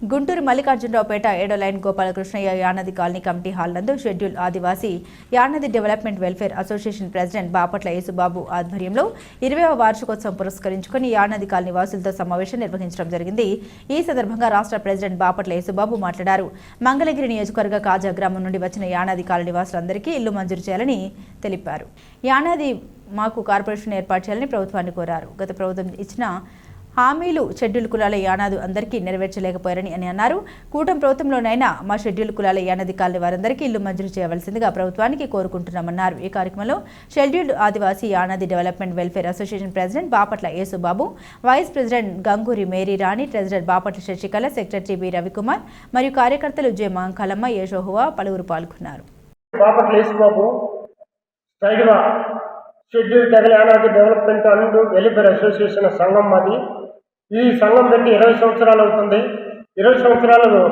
గుంటూరు మల్లికార్జునరావుపేట ఏడో line Gopalakrishnaiah Yanadi colony committee hall నందు schedule Adivasi Yanadi development welfare association president Bapatla Yesubabu ఆధ్వర్యంలో ఇరవైవ వార్షికోత్సవం పురస్కరించుకుని యానది కాలనీ వాసులతో సమావేశం నిర్వహించడం జరిగింది. ఈ సందర్భంగా రాష్ట్ర ప్రెసిడెంట్ బాపట్ల యేసుబాబు మాట్లాడారు. మంగళగిరి నియోజకవర్గ కాజా గ్రామం నుండి వచ్చిన యానాది కాలనీ వాసులందరికీ ఇల్లు మంజూరు చేయాలని తెలిపారు. యానాది మాకు కార్పొరేషన్ ఏర్పాటు చేయాలని ప్రభుత్వాన్ని కోరారు. గత ప్రభుత్వం ఇచ్చిన హామీలు షెడ్యూల్ కులాల యానాదు అందరికీ నెరవేర్చలేకపోయారని అని అన్నారు. కూటమి ప్రభుత్వంలోనైనా మా షెడ్యూల్ కులాల యానాది కాలనీ వారందరికీ ఇల్లు మంజూరు చేయవలసిందిగా ప్రభుత్వానికి కోరుకుంటున్నామన్నారు. ఈ కార్యక్రమంలో scheduled Adivasi Yanadi development welfare association president Bapatla Yesubabu vice president Ganguri Mary Rani treasurer Bapatla Sasikala secretary B Ravikumar మరియు కార్యకర్తలు జే మాంకాలమ్మ యశోహువా పలువురు పాల్గొన్నారు. బాపట్ల యేసుబాబు షెడ్యూల్ తెగల Yanadi development and welfare association సంఘం మాది. ఈ సంఘం పెట్టి ఇరవై సంవత్సరాలు అవుతుంది. ఇరవై సంవత్సరాలలో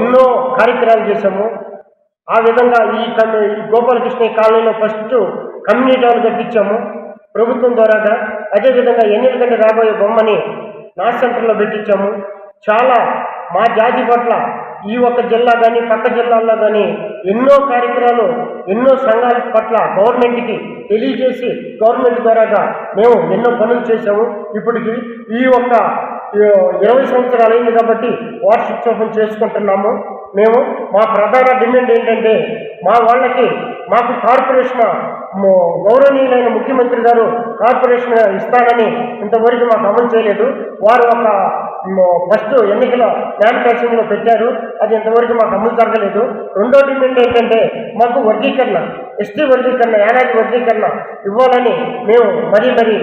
ఎన్నో కార్యక్రమాలు చేశాము. ఆ విధంగా ఈ కమ్యూ ఈ గోపాలకృష్ణ కాలనీలో ఫస్ట్ కమ్యూనిటీ హాల్ కట్టించాము ప్రభుత్వం ద్వారాగా. అదేవిధంగా ఎన్నికల కంటే రాబోయే బొమ్మని నా సెంటర్లో పెట్టించాము. చాలా మా జాతి పట్ల ఈ ఒక్క జిల్లా కానీ పక్క జిల్లాల్లో కానీ ఎన్నో కార్యక్రమాలు ఎన్నో సంఘాల పట్ల గవర్నమెంట్కి తెలియజేసి గవర్నమెంట్ ద్వారాగా మేము ఎన్నో పనులు చేశాము. ఇప్పటికి ఈ ఒక్క ఇరవై సంవత్సరాలు అయింది కాబట్టి వార్షికోత్సవం చేసుకుంటున్నాము. మేము మా ప్రధాన డిమాండ్ ఏంటంటే మా వాళ్ళకి మాకు కార్పొరేషన్ గౌరవనీయులైన ముఖ్యమంత్రి గారు కార్పొరేషన్ ఇస్తానని ఇంతవరకు మాకు అమలు చేయలేదు. వారు ఒక ఫస్ట్ ఎన్నికల మేనిఫెస్టోలో పెట్టారు. అది ఇంతవరకు మాకు అమలు జరగలేదు. రెండో డిమాండ్ ఏంటంటే మాకు వర్గీకరణ ఎస్టీ వర్గీకరణ ఏడాది వర్గీకరణ ఇవ్వాలని మేము మరీ మరీ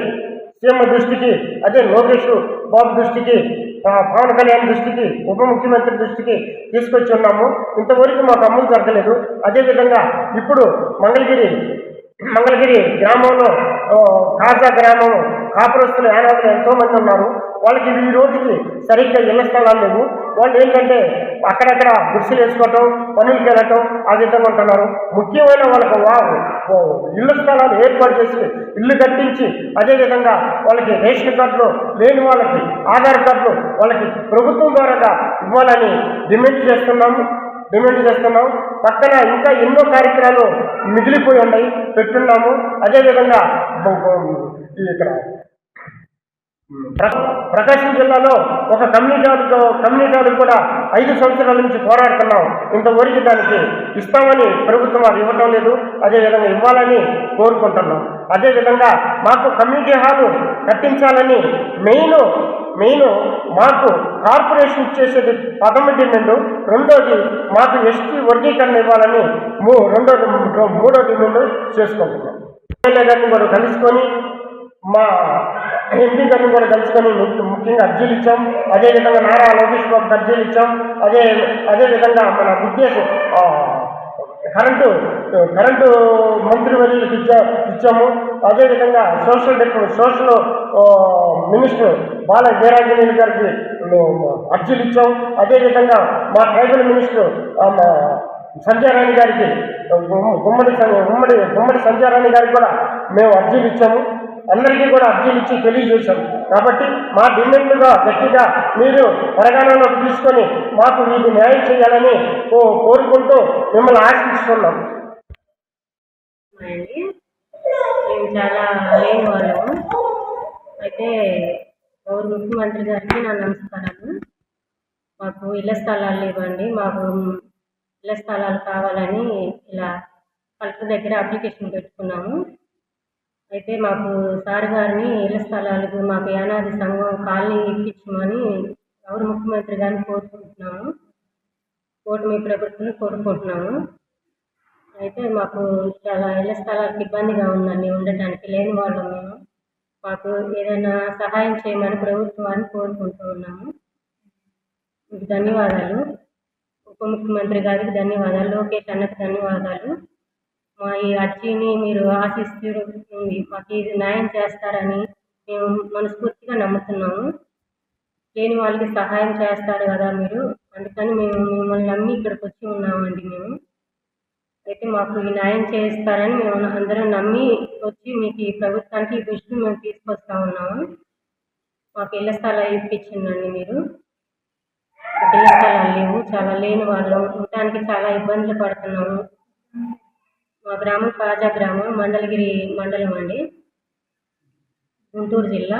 సీఎం దృష్టికి అదే లోకేష్ బాబు దృష్టికి పవన్ కళ్యాణ్ దృష్టికి ఉప ముఖ్యమంత్రి దృష్టికి తీసుకొచ్చి ఉన్నాము. ఇంతవరకు మాకు అమలు జరగలేదు. అదేవిధంగా ఇప్పుడు మంగళగిరి మంగళగిరి గ్రామంలో కాజా గ్రామం కాపురస్తులు యానాదులు ఎంతో మంది ఉన్నారు. వాళ్ళకి ఈ రోజుకి సరిగ్గా ఇళ్ళ స్థలాలు లేవు. వాళ్ళు ఏంటంటే అక్కడక్కడ గుడిసెలు వేసుకోవటం పనులకి వెళ్ళటం ఆ విధంగా ఉంటున్నారు. ముఖ్యమైన వాళ్ళకి వా ఇళ్ళ స్థలాలు ఏర్పాటు చేసి ఇల్లు కట్టించి అదేవిధంగా వాళ్ళకి రేషన్ కార్డులు లేని వాళ్ళకి ఆధార్ కార్డులు వాళ్ళకి ప్రభుత్వం ద్వారా ఇవ్వాలని డిమాండ్ చేస్తున్నాము. డిమాండ్ చేస్తున్నాం. పక్కన ఇంకా ఎన్నో కార్యక్రమాలు మిగిలిపోయి ఉన్నాయి. పెట్టున్నాము. అదేవిధంగా ఈ ఇక్కడ ప్రకాశం జిల్లాలో ఒక కమ్యూనిటీ కమ్యూనిటీ కూడా ఐదు సంవత్సరాల నుంచి పోరాడుతున్నాం. ఇంతవరకు దానికి ఇస్తామని ప్రభుత్వం అది ఇవ్వటం లేదు. అదేవిధంగా ఇవ్వాలని కోరుకుంటున్నాం. అదేవిధంగా మాకు కమ్యూనిటీ హాలు కట్టించాలని మెయిన్ మెయిన్ మాకు కార్పొరేషన్ చేసేది పదమ డిమాండ్ రెండోది మాకు ఎస్టీ వర్గీకరణ ఇవ్వాలని మూ రెండోది మూడో డిమాండ్ చేసుకుంటున్నాం. ఎమ్మెల్యే గారిని కూడా కలుసుకొని మా ఎంపీ గారిని కూడా కలుసుకొని ముఖ్యంగా అర్జీలు ఇచ్చాం. అదేవిధంగా నారా లోకేష్ బాబుకి అర్జీలు ఇచ్చాం. అదే అదేవిధంగా మన ఉద్దేశం కరెంటు కరెంటు మంత్రి వర్యులకు ఇచ్చా ఇచ్చాము. అదేవిధంగా సోషల్ డెప్యూ సోషల్ మినిస్టర్ బాల వీరాంజనేయులు గారికి అర్జీలు ఇచ్చాం అదేవిధంగా మా ట్రైబల్ మినిస్టర్ ఆ, సంధ్యారాణి గారికి గుమ్మడి ఉమ్మడి గుమ్మడి గుమ్మడి సంధ్యారాణి గారికి కూడా మేము అర్జీలు ఇచ్చాము. అందరికీ కూడా అర్జీలు ఇచ్చి తెలియజేశాం కాబట్టి మా డిమాండ్లుగా గట్టిగా మీరు పరిగణనలోకి తీసుకొని మాకు మీకు న్యాయం చేయాలని కోరుకుంటూ మిమ్మల్ని ఆశిస్తున్నాం. మేము చాలా లేని వాళ్ళము అయితే గౌరవ ముఖ్యమంత్రి గారికి నా నమస్కారాలు మాకు ఇళ్ళ స్థలాలు ఇవ్వండి మాకు ఇళ్ళ స్థలాలు కావాలని ఇలా కలెక్టర్ దగ్గర అప్లికేషన్ పెట్టుకున్నాము. అయితే మాకు సార్ గారిని ఇళ్ళ స్థలాలకు మాకు యానాది సంఘం కాలనీ ఇప్పించమని గౌరవ ముఖ్యమంత్రి గారిని కోరుకుంటున్నాము. కూటమి ప్రభుత్వం కోరుకుంటున్నాము. అయితే మాకు చాలా ఇళ్ళ స్థలాలకు ఇబ్బందిగా ఉందండి ఉండటానికి లేని వాళ్ళం మేము. మాకు ఏదైనా సహాయం చేయమని ప్రభుత్వాన్ని కోరుకుంటూ ఉన్నాము. మీకు ధన్యవాదాలు. ఉప ముఖ్యమంత్రి గారికి ధన్యవాదాలు. లోకేష్ అన్నకు ధన్యవాదాలు. మా ఈ అర్జీని మీరు ఆశిస్తూ మాకు ఇది న్యాయం చేస్తారని మేము మనస్ఫూర్తిగా నమ్ముతున్నాము. లేని వాళ్ళకి సహాయం చేస్తారు కదా మీరు అందుకని మేము మిమ్మల్ని నమ్మి ఇక్కడికి వచ్చి ఉన్నామండి మేము. అయితే మాకు ఈ న్యాయం చేస్తారని మేము అందరం నమ్మి వచ్చి మీకు ఈ ప్రభుత్వానికి ఈ దృష్టిని మేము తీసుకొస్తా ఉన్నాము. మాకు ఇళ్ళ స్థలాలు ఇప్పించిందండి మీరు. లేవు చాలా లేని వాళ్ళం. ఉండటానికి చాలా ఇబ్బందులు పడుతున్నాము. మా గ్రామం కాజా గ్రామం మండలగిరి మండలం అండి. గుంటూరు జిల్లా.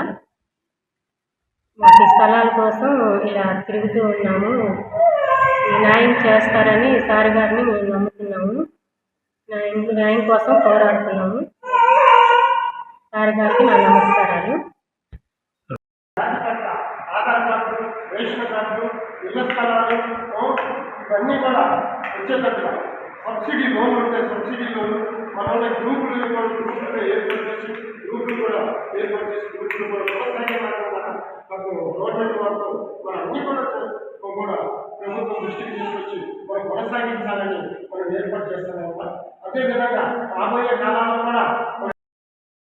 మాకు స్థలాల కోసం ఇలా తిరుగుతూ ఉన్నాము. ఈ న్యాయం చేస్తారని సార్ గారిని మేము నమ్ముతున్నాము. న్యాయం న్యాయం కోసం పోరాడుతున్నాము. సార్ గారికి నా నమస్కారాలు. ఆధార్ కార్డు రేషన్ కార్డు ఇళ్ళ స్థలాలు ఇవన్నీ కూడా వచ్చేటట్టుగా సబ్సిడీ లోన్లు ఉంటాయి సబ్సిడీ లోన్లు మన గ్రూపులు ఏర్పాటు గ్రూపులు ఏర్పాటు చేసి గ్రూపులు కూడా ఏర్పాటు చేసి గ్రూపులు కూడా వ్యవసాయం మాకు గవర్నమెంట్ వాళ్ళు మన అన్ని కూడా కూడా ప్రభుత్వం దృష్టికి తీసుకొచ్చి మనం కొనసాగించాలని